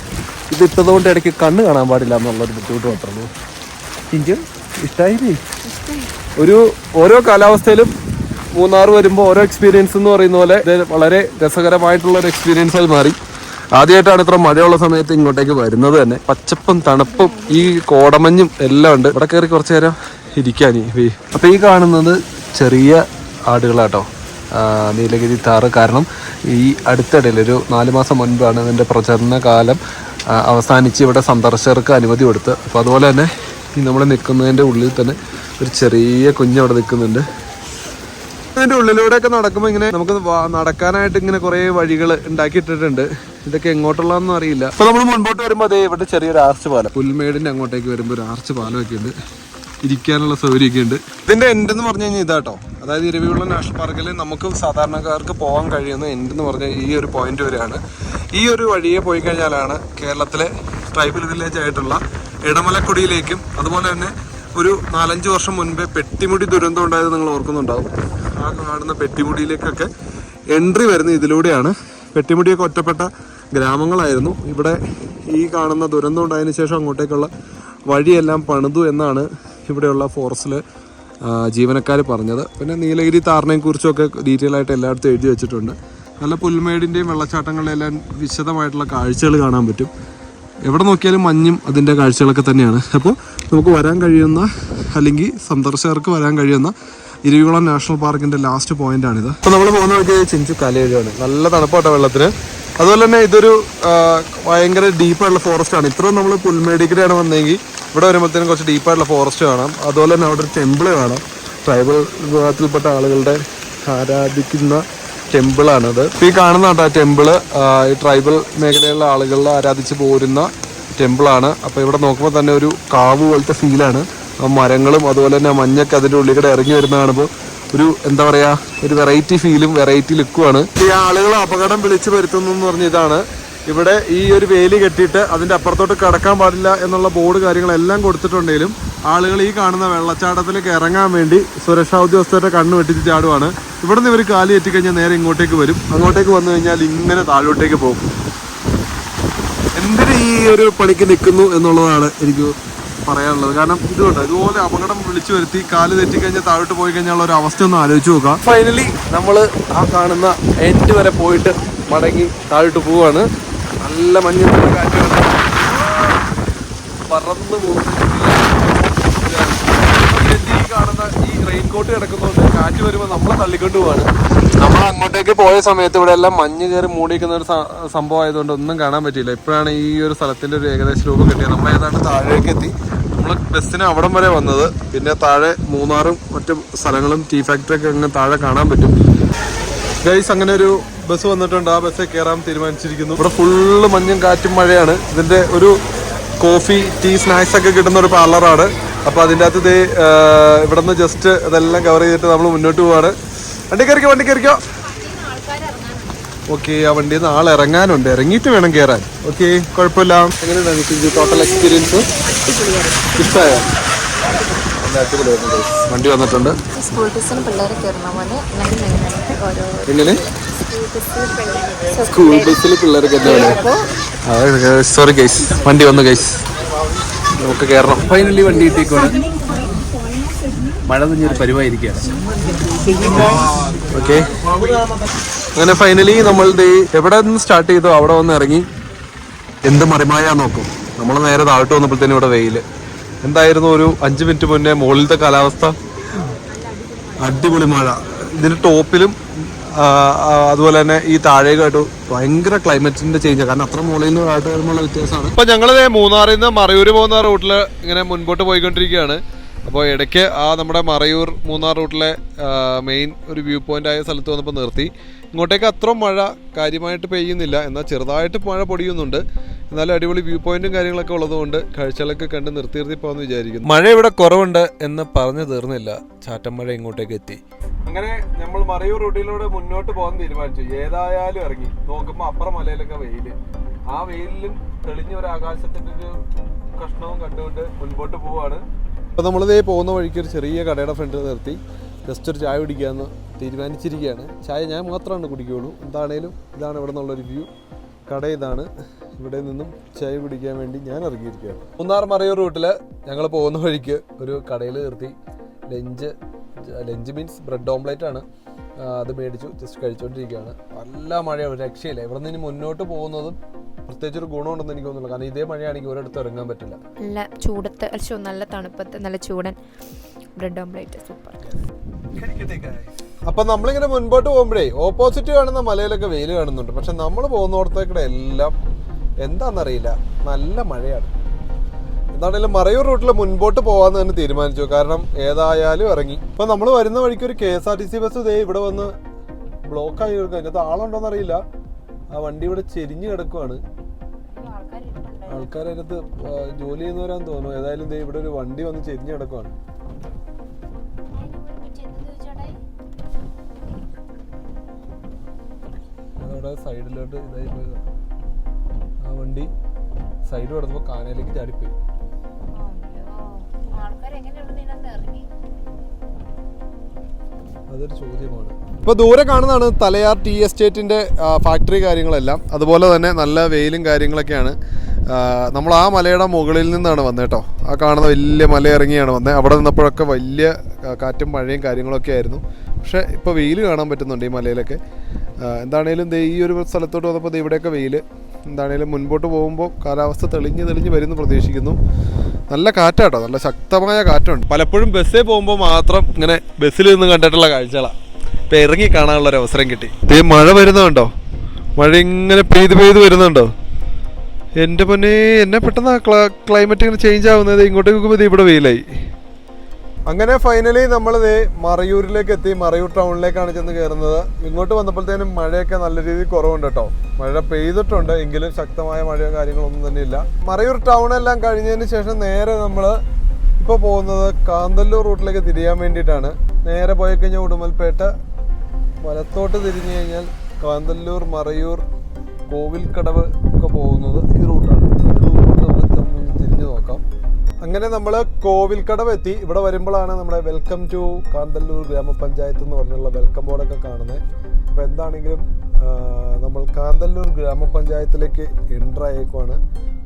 ഇത് ഇട്ടതുകൊണ്ട് ഇടയ്ക്ക് കണ്ണ് കാണാൻ പാടില്ല എന്നുള്ളൊരു ബുദ്ധിമുട്ട് മാത്രമേ ഉള്ളൂ. എനിക്ക് ഇഷ്ടമായി ഒരു ഓരോ കാലാവസ്ഥയിലും മൂന്നാർ വരുമ്പോൾ ഓരോ എക്സ്പീരിയൻസ് എന്ന് പറയുന്ന പോലെ ഇത് വളരെ രസകരമായിട്ടുള്ള ഒരു എക്സ്പീരിയൻസ് ആയി മാറി. ആദ്യമായിട്ടാണ് ഇത്ര മഴയുള്ള സമയത്ത് ഇങ്ങോട്ടേക്ക് വരുന്നത് തന്നെ. പച്ചപ്പും തണുപ്പും ഈ കോടമഞ്ഞും എല്ലാം ഉണ്ട്. ഇവിടെ കയറി കുറച്ചു നേരം ഇരിക്കാൻ അപ്പൊ ഈ കാണുന്നത് ചെറിയ ആടുകളാട്ടോ. നീലഗിരി താറ് കാരണം ഈ അടുത്തിടയിൽ ഒരു നാല് മാസം മുൻപാണ് ഇതിന്റെ പ്രചരണ കാലം അവസാനിച്ച് ഇവിടെ സന്ദർശകർക്ക് അനുമതി കൊടുത്ത്. അപ്പോൾ അതുപോലെ തന്നെ ഈ നമ്മൾ നിൽക്കുന്നതിന്റെ ഉള്ളിൽ തന്നെ ഒരു ചെറിയ കുഞ്ഞ് അവിടെ നിൽക്കുന്നുണ്ട്. അതിന്റെ ഉള്ളിലൂടെ ഒക്കെ നടക്കുമ്പോൾ ഇങ്ങനെ നമുക്ക് നടക്കാനായിട്ട് ഇങ്ങനെ കുറെ വഴികൾ ഉണ്ടാക്കിയിട്ടിട്ടുണ്ട്. ഇതൊക്കെ എങ്ങോട്ടുള്ളതെന്ന് അറിയില്ല. അപ്പൊ നമ്മൾ മുൻപോട്ട് വരുമ്പോൾ അതേ ഇവിടെ ചെറിയൊരു ആർച്ച് പാലം. പുൽമേടിന്റെ അങ്ങോട്ടേക്ക് വരുമ്പോൾ ഒരു ആർച്ച് പാലം ഒക്കെ ഉണ്ട്. ഇരിക്കാനുള്ള സൗകര്യമൊക്കെ ഉണ്ട്. ഇതിന്റെ എൻഡ് എന്ന് പറഞ്ഞു കഴിഞ്ഞാൽ ഇതാട്ടോ. അതായത് ഇരവികുളം നാഷണൽ പാർക്കിൽ നമുക്ക് സാധാരണക്കാർക്ക് പോകാൻ കഴിയുന്ന എൻഡ് എന്ന് പറഞ്ഞാൽ ഈ ഒരു പോയിന്റ് വരെയാണ്. ഈ ഒരു വഴിയെ പോയി കഴിഞ്ഞാലാണ് കേരളത്തിലെ ട്രൈബൽ വില്ലേജ് ആയിട്ടുള്ള ഇടമലക്കുടിയിലേക്കും അതുപോലെ തന്നെ ഒരു നാലഞ്ച് വർഷം മുൻപേ പെട്ടിമുടി ദുരന്തം ഉണ്ടായത് നിങ്ങൾ ഓർക്കുന്നുണ്ടാവും. ആ കാണുന്ന പെട്ടിമുടിയിലേക്കൊക്കെ എൻട്രി വരുന്ന ഇതിലൂടെയാണ് പെട്ടിമുടിയൊക്കെ ഒറ്റപ്പെട്ട ഗ്രാമങ്ങളായിരുന്നു. ഇവിടെ ഈ കാണുന്ന ദുരന്തം ഉണ്ടായതിനു ശേഷം അങ്ങോട്ടേക്കുള്ള വഴിയെല്ലാം പണിതു എന്നാണ് ഇവിടെയുള്ള ഫോറസ്റ്റിൽ ജീവനക്കാർ പറഞ്ഞത്. പിന്നെ നീലഗിരി താറിനെയും കുറിച്ചൊക്കെ ഡീറ്റെയിൽ ആയിട്ട് എല്ലായിടത്തും എഴുതി വെച്ചിട്ടുണ്ട്. നല്ല പുൽമേടിന്റെയും വെള്ളച്ചാട്ടങ്ങളുടെയും എല്ലാം വിശദമായിട്ടുള്ള കാഴ്ചകൾ കാണാൻ പറ്റും. എവിടെ നോക്കിയാലും മഞ്ഞും അതിന്റെ കാഴ്ചകളൊക്കെ തന്നെയാണ്. അപ്പോൾ നമുക്ക് വരാൻ കഴിയുന്ന അല്ലെങ്കിൽ സന്ദർശകർക്ക് വരാൻ കഴിയുന്ന ഇരുവികുളം നാഷണൽ പാർക്കിന്റെ ലാസ്റ്റ് പോയിന്റ് ആണിത്. അപ്പോൾ നമ്മൾ പോകുന്ന വഴിക്ക് ചിഞ്ചു കലയിലാണ് നല്ല തണുപ്പാട്ടോ വെള്ളത്തിന്. അതുപോലെ തന്നെ ഇതൊരു ഭയങ്കര ഡീപ്പായിട്ടുള്ള ഫോറസ്റ്റ് ആണ്. ഇത്രയും നമ്മൾ പുൽമേടിക്കലാണ് വന്നതെങ്കിൽ ഇവിടെ വരുമ്പോഴത്തേനും കുറച്ച് ഡീപ്പായിട്ടുള്ള ഫോറസ്റ്റ് കാണാം. അതുപോലെ തന്നെ അവിടെ ഒരു ടെമ്പിൾ കാണാം. ട്രൈബൽ വിഭാഗത്തിൽപ്പെട്ട ആളുകളുടെ ആരാധിക്കുന്ന ടെമ്പിളാണത് ഇപ്പൊ ഈ കാണുന്ന കേട്ടോ ടെമ്പിൾ ഈ ട്രൈബൽ മേഖലയിലുള്ള ആളുകളിൽ ആരാധിച്ച് പോരുന്ന ടെമ്പിളാണ് അപ്പൊ ഇവിടെ നോക്കുമ്പോൾ തന്നെ ഒരു കാവ് പോലത്തെ ഫീലാണ് ആ മരങ്ങളും അതുപോലെ തന്നെ മഞ്ഞൊക്കെ അതിന്റെ ഉള്ളിൽ കൂടെ ഇറങ്ങി വരുന്ന കാണുമ്പോൾ ഒരു എന്താ പറയാ ഒരു വെറൈറ്റി ഫീലും വെറൈറ്റി ലുക്കുമാണ് ഈ ആളുകൾ അപകടം വിളിച്ചു വരുത്തുന്നു എന്ന് പറഞ്ഞ ഇതാണ്. ഇവിടെ ഈ ഒരു വേലി കെട്ടിയിട്ട് അതിന്റെ അപ്പുറത്തോട്ട് കടക്കാൻ പാടില്ല എന്നുള്ള ബോർഡ് കാര്യങ്ങളെല്ലാം കൊടുത്തിട്ടുണ്ടെങ്കിലും ആളുകൾ ഈ കാണുന്ന വെള്ളച്ചാട്ടത്തിലേക്ക് ഇറങ്ങാൻ വേണ്ടി സുരക്ഷാ ഉദ്യോഗസ്ഥരുടെ കണ്ണ് വെട്ടിച്ച് ചാടുവാണ്. ഇവിടെ നിന്ന് ഇവർ കാലി എത്തിക്കഴിഞ്ഞാൽ നേരെ ഇങ്ങോട്ടേക്ക് വരും. അങ്ങോട്ടേക്ക് വന്നു കഴിഞ്ഞാൽ ഇങ്ങനെ താഴോട്ടേക്ക് പോകും. എന്തിന് ഈ ഒരു പണിക്ക് നിൽക്കുന്നു എന്നുള്ളതാണ് എനിക്ക് പറയാനുള്ളത്. കാരണം ഇതുകൊണ്ട് ഇതുപോലെ അപകടം വിളിച്ചു വരുത്തി കാൽ തെറ്റിക്കഴിഞ്ഞാൽ താഴോട്ട് പോയി കഴിഞ്ഞാൽ ഒരു അവസ്ഥ ഒന്ന് ആലോചിച്ച് നോക്കാം ഫൈനലി നമ്മൾ ആ കാണുന്ന എൻഡ് വരെ പോയിട്ട് മടങ്ങി താഴോട്ട് പോവാണ് നല്ല മഞ്ഞ് കാറ്റ്. പറന്ന് പോകുന്ന ഈ കാണുന്ന റെയിൻകോട്ട് കിടക്കുന്നതുകൊണ്ട് കാറ്റ് വരുമ്പോൾ നമ്മളെ തള്ളിക്കൊണ്ട് പോവാണ്. നമ്മൾ അങ്ങോട്ടേക്ക് പോയ സമയത്ത് ഇവിടെ എല്ലാം മഞ്ഞ് കയറി മൂടിയിരിക്കുന്ന ഒരു സംഭവം ആയതുകൊണ്ട് ഒന്നും കാണാൻ പറ്റിയില്ല. ഇപ്പോഴാണ് ഈ ഒരു സ്ഥലത്തിന്റെ ഒരു ഏകദേശ രൂപം കിട്ടിയത്. നമ്മൾ ഏതാണ്ട് താഴേക്ക് എത്തി. നമ്മൾ ബസ്സിന് അവിടം വരെ വന്നത്. പിന്നെ താഴെ മൂന്നാറും മറ്റു സ്ഥലങ്ങളും ടീ ഫാക്ടറി ഒക്കെ അങ്ങ് താഴെ കാണാൻ പറ്റും. ഗൈസ് അങ്ങനെ ഒരു ബസ് വന്നിട്ടുണ്ട്. ആ ബസ്സിൽ കയറാൻ തീരുമാനിച്ചിരിക്കുന്നു. ഇവിടെ ഫുള്ള് മഞ്ഞും കാറ്റും മഴയാണ്. ഇതിന്റെ ഒരു കോഫി ടീ സ്നാക്സ് ഒക്കെ കിട്ടുന്ന ഒരു പാർലറാണ്. അപ്പൊ അതിന്റെ അകത്ത് ഇത് ഇവിടെ നിന്ന് ജസ്റ്റ് ഇതെല്ലാം കവർ ചെയ്തിട്ട് നമ്മൾ മുന്നോട്ട് പോവാണ്. വണ്ടി കയറിക്കോ വണ്ടി കയറിക്കോ? ഓക്കെ ആ വണ്ടിയിൽ നിന്ന് ആൾ ഇറങ്ങാനുണ്ട്. ഇറങ്ങിയിട്ട് വേണം കയറാൻ ഓക്കെ കുഴപ്പമില്ല. എങ്ങനെയുണ്ടായിരുന്നു ടോട്ടൽ എക്സ്പീരിയൻസ് ഇഷ്ടമായോ വണ്ടി വന്നിട്ടുണ്ട്. സ്കൂൾ ബസ്സിന് പിള്ളേർ കയറുന്ന പോലെ എങ്ങനെ? സ്കൂൾ ബസ്സിൽ പിള്ളേരൊക്കെ എന്താണ് സോറി ഗൈസ് വണ്ടി വന്നു ഗൈസ് നമുക്ക് കയറണം ഫൈനലി വണ്ടി കിട്ടിക്കോണ് മഴ നഞ്ഞൊരു പരിവായിരിക്കുകയാണ്. ഓക്കെ അങ്ങനെ ഫൈനലി നമ്മൾ എവിടെ നിന്ന് സ്റ്റാർട്ട് ചെയ്തോ അവിടെ വന്ന് ഇറങ്ങി. എന്ത് മറിമായ നോക്കും. നമ്മൾ നേരെ താഴോട്ട് വന്നപ്പോഴത്തേനും ഇവിടെ വെയിൽ. എന്തായിരുന്നു ഒരു അഞ്ച് മിനിറ്റ് മുന്നേ മുകളിലത്തെ കാലാവസ്ഥ? അടിപൊളി മഴ. ഇതിന്റെ ടോപ്പിലും അതുപോലെ തന്നെ ഈ താഴേക്കായിട്ട് ഭയങ്കര ക്ലൈമറ്റിന്റെ ചേഞ്ച് കാരണം അത്ര മുകളിൽ നിന്ന് ആയിട്ട് വരുമ്പോൾ വ്യത്യാസമാണ്. ഇപ്പൊ ഞങ്ങളത് മൂന്നാറിൽ നിന്ന് മറയൂർ പോകുന്ന റൂട്ടിൽ ഇങ്ങനെ മുൻപോട്ട് പോയിക്കൊണ്ടിരിക്കുകയാണ്. അപ്പോൾ ഇടയ്ക്ക് ആ നമ്മുടെ മറയൂർ മൂന്നാർ റൂട്ടിലെ മെയിൻ ഒരു വ്യൂ പോയിന്റ് ആയ സ്ഥലത്ത് വന്നപ്പോൾ നിർത്തി. ഇങ്ങോട്ടേക്ക് അത്ര മഴ കാര്യമായിട്ട് പെയ്യുന്നില്ല. എന്നാൽ ചെറുതായിട്ട് മഴ പൊടിയുന്നുണ്ട്. എന്നാലും അടിപൊളി വ്യൂ പോയിന്റും കാര്യങ്ങളൊക്കെ ഉള്ളതുകൊണ്ട് കാഴ്ചകളൊക്കെ കണ്ട് നിർത്തി നിർത്തി പോകാമെന്ന് വിചാരിക്കുന്നു. മഴ ഇവിടെ കുറവുണ്ട് എന്ന് പറഞ്ഞു തീർന്നില്ല. ചാറ്റം മഴ ഇങ്ങോട്ടേക്ക് എത്തി. അങ്ങനെ നമ്മൾ മറയൂർ റൂട്ടിലൂടെ മുന്നോട്ട് പോകാൻ തീരുമാനിച്ചു. ഏതായാലും ഇറങ്ങി. നോക്കുമ്പോൾ അപ്പുറം മലയിലൊക്കെ വെയിൽ. ആ വെയിലിലും തെളിഞ്ഞ ഒരു ആകാശത്തിന്റെ ഒരു കഷ്ണവും കണ്ടുകൊണ്ട് മുൻപോട്ട് പോവാണ്. അപ്പൊ നമ്മളിതേ പോകുന്ന വഴിക്ക് ഒരു ചെറിയ കടയുടെ ഫ്രണ്ടിൽ നിർത്തി. ജസ്റ്റ് ഒരു ചായ കുടിക്കാന്ന് തീരുമാനിച്ചിരിക്കുകയാണ്. ചായ ഞാൻ മാത്രമാണ് കുടിക്കുകയുള്ളൂ. എന്താണേലും ഇതാണ് ഇവിടെ നിന്നുള്ളൊരു വ്യൂ. കട ഇതാണ്. ഇവിടെ നിന്നും ചായ കുടിക്കാൻ വേണ്ടി ഞാൻ ഇറങ്ങിയിരിക്കുകയാണ്. മൂന്നാർ മറയൂർ റൂട്ടിൽ ഞങ്ങൾ പോകുന്ന വഴിക്ക് ഒരു കടയിൽ നിർത്തി. Lunch lunch means bread omelette ആണ്. അത് മേടിച്ചു ജസ്റ്റ് കഴിച്ചുകൊണ്ടിരിക്കുകയാണ് നല്ല മഴയാണ് രക്ഷയില്ല. ഇവിടെ നിന്ന് മുന്നോട്ട് പോകുന്നതും പ്രത്യേകിച്ച് ഒരു ഗുണമുണ്ടെന്ന് എനിക്ക് തോന്നുന്നില്ല. കാരണം ഇതേ മഴയാണെങ്കിൽ ഒരിടത്ത് ഇറങ്ങാൻ പറ്റില്ല. നല്ല ചൂടത്ത് നല്ല തണുപ്പത്ത് നല്ല ചൂടൻ ബ്രെഡ് ഓംപ്ലേറ്റ് സൂപ്പർ. അപ്പൊ നമ്മളിങ്ങനെ മുൻപോട്ട് പോകുമ്പോഴേ ഓപ്പോസിറ്റ് കാണുന്ന മലയിലൊക്കെ വെയിൽ കാണുന്നുണ്ട്. പക്ഷെ നമ്മൾ പോകുന്നിടത്തേക്കൂടെ എല്ലാം എന്താണെന്നറിയില്ല നല്ല മഴയാണ്. എന്താണെങ്കിലും മറയൂർ റൂട്ടിൽ മുൻപോട്ട് പോകാന്ന് തന്നെ തീരുമാനിച്ചു. കാരണം ഏതായാലും ഇറങ്ങി. ഇപ്പൊ നമ്മൾ വരുന്ന വഴിക്ക് ഒരു K S R T C bus ഇതേ ഇവിടെ വന്ന് ബ്ലോക്ക് ആയി കിടക്കുക അതിനകത്ത് ആളുണ്ടോന്ന് അറിയില്ല. ആ വണ്ടി ഇവിടെ ചെരിഞ്ഞു കിടക്കുവാണ്. ആൾക്കാർ അതിനകത്ത് ജോലി ചെയ്യുന്നവരാന്ന് തോന്നുന്നു. ഏതായാലും ദേ ഇവിടെ ഒരു വണ്ടി വന്ന് ചെരിഞ്ഞു കിടക്കുവാണ്. സൈഡിലോട്ട് ഇതായി ആ വണ്ടി സൈഡ് കിടന്നപ്പോ കാനയിലേക്ക് ചാടിപ്പോയി. അതൊരു ചോദ്യമാണ്. ഇപ്പൊ ദൂരെ കാണുന്നതാണ് തലയാർ ടി എസ്റ്റേറ്റിന്റെ ഫാക്ടറി കാര്യങ്ങളെല്ലാം. അതുപോലെ തന്നെ നല്ല വെയിലും കാര്യങ്ങളൊക്കെയാണ്. നമ്മൾ ആ മലയുടെ മുകളിൽ നിന്നാണ് വന്നത് കേട്ടോ ആ കാണുന്ന വലിയ മല ഇറങ്ങിയാണ് വന്നത് അവിടെ നിന്നപ്പോഴൊക്കെ വലിയ കാറ്റും മഴയും കാര്യങ്ങളൊക്കെ ആയിരുന്നു. പക്ഷേ ഇപ്പോൾ വെയിൽ കാണാൻ പറ്റുന്നുണ്ട് ഈ മലയിലൊക്കെ. എന്താണേലും ഈ ഒരു സ്ഥലത്തോട്ട് വന്നപ്പോൾ ഇവിടെയൊക്കെ വെയിൽ എന്താണേലും മുൻപോട്ട് പോകുമ്പോൾ കാലാവസ്ഥ തെളിഞ്ഞ് തെളിഞ്ഞ് വരുന്നു പ്രതീക്ഷിക്കുന്നു. നല്ല കാറ്റാട്ടോ നല്ല ശക്തമായ കാറ്റുണ്ട്. പലപ്പോഴും ബസ്സിൽ പോകുമ്പോൾ മാത്രം ഇങ്ങനെ ബസ്സിൽ നിന്ന് കണ്ടിട്ടുള്ള കാഴ്ചകളാണ് ഇപ്പം ഇറങ്ങി കാണാനുള്ള ഒരു അവസരം കിട്ടി. ഈ മഴ വരുന്നുണ്ടോ മഴ ഇങ്ങനെ പെയ്ത് പെയ്ത് വരുന്നുണ്ടോ എന്റെ പൊന്നെ എന്നെ പെട്ടെന്ന് ക്ലൈമറ്റ് ഇങ്ങനെ ചേഞ്ച് ആവുന്നത് ഇങ്ങോട്ടേക്ക് ഇവിടെ വെയിലായി. അങ്ങനെ ഫൈനലി നമ്മൾ മറയൂരിലേക്ക് എത്തി മറയൂർ ടൗണിലേക്കാണ് ചെന്ന് കയറുന്നത് ഇങ്ങോട്ട് വന്നപ്പോഴത്തേനും മഴയൊക്കെ നല്ല രീതിയിൽ കുറവുണ്ട് കേട്ടോ മഴ പെയ്തിട്ടുണ്ട്. എങ്കിലും ശക്തമായ മഴയോ കാര്യങ്ങളൊന്നും തന്നെ ഇല്ല. മറയൂർ ടൗൺ എല്ലാം കഴിഞ്ഞതിന് ശേഷം നേരെ നമ്മൾ ഇപ്പോൾ പോകുന്നത് കാന്തല്ലൂർ റൂട്ടിലേക്ക് തിരിയാൻ വേണ്ടിയിട്ടാണ്. നേരെ പോയി കഴിഞ്ഞാൽ ഉടുമൽപേട്ട. വലത്തോട്ട് തിരിഞ്ഞു കഴിഞ്ഞാൽ കാന്തല്ലൂർ മറയൂർ കോവിൽക്കടവ് ഒക്കെ പോകുന്നത്. ഇത് അങ്ങനെ നമ്മൾ കോവിൽക്കടവ് എത്തി ഇവിടെ വരുമ്പോഴാണ് നമ്മുടെ വെൽക്കം ടു കാന്തല്ലൂർ ഗ്രാമപഞ്ചായത്ത് എന്ന് പറഞ്ഞുള്ള വെൽക്കം ബോർഡൊക്കെ കാണുന്നത്. അപ്പോൾ എന്താണെങ്കിലും നമ്മൾ കാന്തല്ലൂർ ഗ്രാമപഞ്ചായത്തിലേക്ക് എന്റർ ആയേക്കുവാണ്.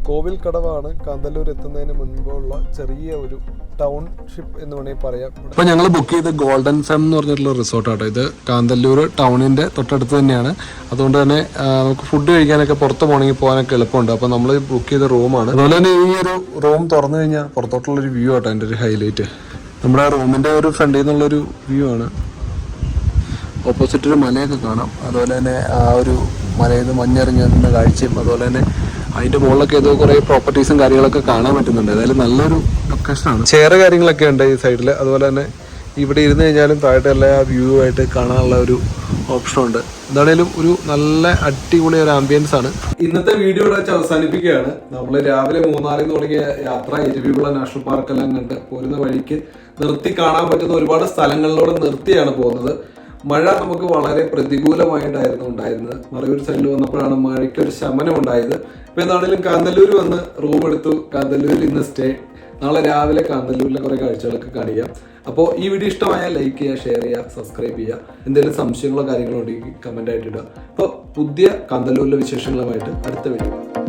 കോവിൽക്കടവാണ് കാന്തല്ലൂർ എത്തുന്നതിന് മുൻപുള്ള ചെറിയ ഒരു ടൗൺഷിപ്പ് എന്ന് വേണമെങ്കിൽ പറയാം. ഇപ്പൊ ഞങ്ങൾ ബുക്ക് ചെയ്ത് ഗോൾഡൻ ഫെം എന്ന് പറഞ്ഞിട്ടുള്ള റിസോർട്ട് ആട്ടോ ഇത്. കാന്തല്ലൂർ ടൗണിന്റെ തൊട്ടടുത്ത് തന്നെയാണ്. അതുകൊണ്ട് തന്നെ നമുക്ക് ഫുഡ് കഴിക്കാനൊക്കെ പുറത്ത് പോകണമെങ്കിൽ പോകാനൊക്കെ എളുപ്പമുണ്ട്. അപ്പൊ നമ്മൾ ബുക്ക് ചെയ്ത റൂമാണ് അതുപോലെ തന്നെ ഈ ഒരു റൂം തുറന്നു കഴിഞ്ഞാൽ പുറത്തോട്ടുള്ള ഒരു വ്യൂ ആട്ടോ എന്റെ ഒരു ഹൈലൈറ്റ് നമ്മുടെ റൂമിന്റെ ഒരു ഫ്രണ്ടിൽ നിന്നുള്ളൊരു വ്യൂ ആണ്. ഓപ്പോസിറ്റ് ഒരു മലയൊക്കെ കാണാം. അതുപോലെ തന്നെ ആ ഒരു മലയിൽ നിന്ന് വരുന്ന കാഴ്ചയും അതുപോലെ തന്നെ അതിന്റെ മുകളിലൊക്കെ ഏതോ കുറെ പ്രോപ്പർട്ടീസും കാര്യങ്ങളൊക്കെ കാണാൻ പറ്റുന്നുണ്ട്. ഏതായാലും നല്ലൊരു ലൊക്കേഷൻ ആണ്. ചെയർ കാര്യങ്ങളൊക്കെ ഉണ്ട് ഈ സൈഡിൽ അതുപോലെ തന്നെ ഇവിടെ ഇരുന്ന് കഴിഞ്ഞാലും താഴത്തെ എല്ലാ വ്യൂ ആയിട്ട് കാണാനുള്ള ഒരു ഓപ്ഷൻ ഉണ്ട്. എന്താണേലും ഒരു നല്ല അടിപൊളി ഒരു ആംബിയൻസ് ആണ്. ഇന്നത്തെ വീഡിയോ ഇവിടെ വെച്ച് അവസാനിപ്പിക്കുകയാണ്. നമ്മൾ രാവിലെ മൂന്നാറിൽ നിന്ന് തുടങ്ങിയ യാത്ര എരുവികുള നാഷണൽ പാർക്കെല്ലാം കണ്ട് പോരുന്ന വഴിക്ക് നിർത്തി കാണാൻ പറ്റുന്ന ഒരുപാട് സ്ഥലങ്ങളിലൂടെ നിർത്തിയാണ് പോകുന്നത്. മഴ നമുക്ക് വളരെ പ്രതികൂലമായിട്ടായിരുന്നു ഉണ്ടായിരുന്നത്. മറയൂർ സൈഡിൽ വന്നപ്പോഴാണ് മഴയ്ക്ക് ഒരു ശമനം ഉണ്ടായത്. ഇപ്പൊ എന്താണെങ്കിലും കാന്തല്ലൂർ വന്ന് റൂം എടുത്തു. കാന്തല്ലൂരിൽ ഇന്ന് സ്റ്റേ നാളെ രാവിലെ കാന്തല്ലൂരിലെ കുറേ കാഴ്ചകളൊക്കെ കാണിക്കാം. അപ്പോൾ ഈ വീഡിയോ ഇഷ്ടമായാൽ ലൈക്ക് ചെയ്യുക ഷെയർ ചെയ്യുക സബ്സ്ക്രൈബ് ചെയ്യുക. എന്തെങ്കിലും സംശയങ്ങളോ കാര്യങ്ങളോ ഉണ്ടെങ്കിൽ കമന്റ് ആയിട്ട് ഇടുക. അപ്പോൾ പുതിയ കാന്തല്ലൂരിലെ വിശേഷങ്ങളുമായിട്ട് അടുത്ത വീഡിയോ